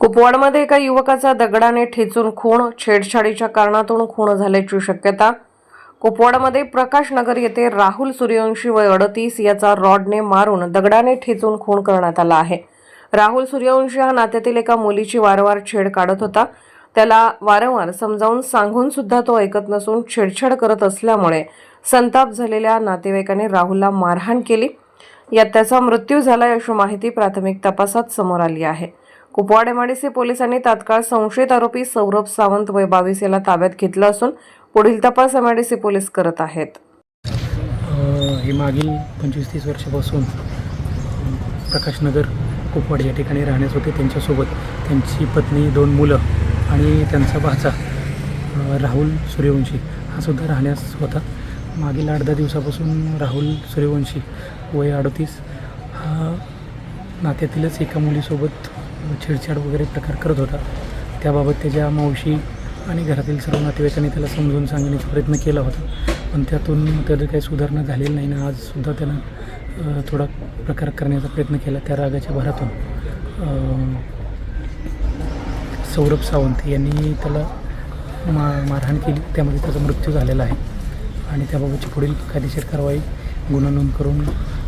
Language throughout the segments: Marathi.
कुपवाडमध्ये एका युवकाचा दगडाने ठेचून खून छेडछाडीच्या कारणातून खून झाल्याची शक्यता. कुपवाडमध्ये प्रकाशनगर येथे राहुल सूर्यवंशी वय अडतीस याचा रॉडने मारून दगडाने ठेचून खून करण्यात आला आहे. राहुल सूर्यवंशी हा नात्यातील एका मुलीची वारंवार छेड काढत होता. त्याला वारंवार समजावून सांगून सुद्धा तो ऐकत नसून छेडछाड करत असल्यामुळे संताप झालेल्या नातेवाईकाने राहुलला मारहाण केली. यात त्याचा मृत्यू झालाय अशी माहिती प्राथमिक तपासात समोर आली आहे. कुपवाड एमआयडीसी पोलिसांनी तात्काळ संशयित आरोपी सौरभ सावंत वय बावीस याला ताब्यात घेतलं असून पुढील तपास एमआयडीसी पोलीस करत आहेत. हे मागील पंचवीस तीस वर्षापासून प्रकाशनगर कुपवाड या ठिकाणी राहण्यास होते. त्यांच्यासोबत त्यांची पत्नी दोन मुलं आणि त्यांचा भाचा राहुल सूर्यवंशी हा सुद्धा राहण्यास होता. मागील आठ दहा दिवसापासून राहुल सूर्यवंशी वय अडतीस. हा नात्यातीलच एका मुलीसोबत छेडछाड वगैरे प्रकार करत होता. त्याबाबत त्याच्या मावशी आणि घरातील सर्व नातेवाईकांनी त्याला समजून सांगण्याचा प्रयत्न केला होता. पण त्यातून त्याला काही सुधारणा झालेली नाही ना आजसुद्धा त्यानं थोडा प्रकार करण्याचा प्रयत्न केला त्या रागाच्या भरातून. सौरभ सावंत यांनी त्याला मा मारहाण केली. त्यामध्ये त्याचा मृत्यू झालेला आहे. आणि त्याबाबतची पुढील कायदेशीर कारवाई गुन्हा नोंद करून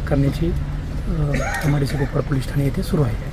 करण्याची कमाडीचे आय पोलीस ठाणे येथे सुरू आहे.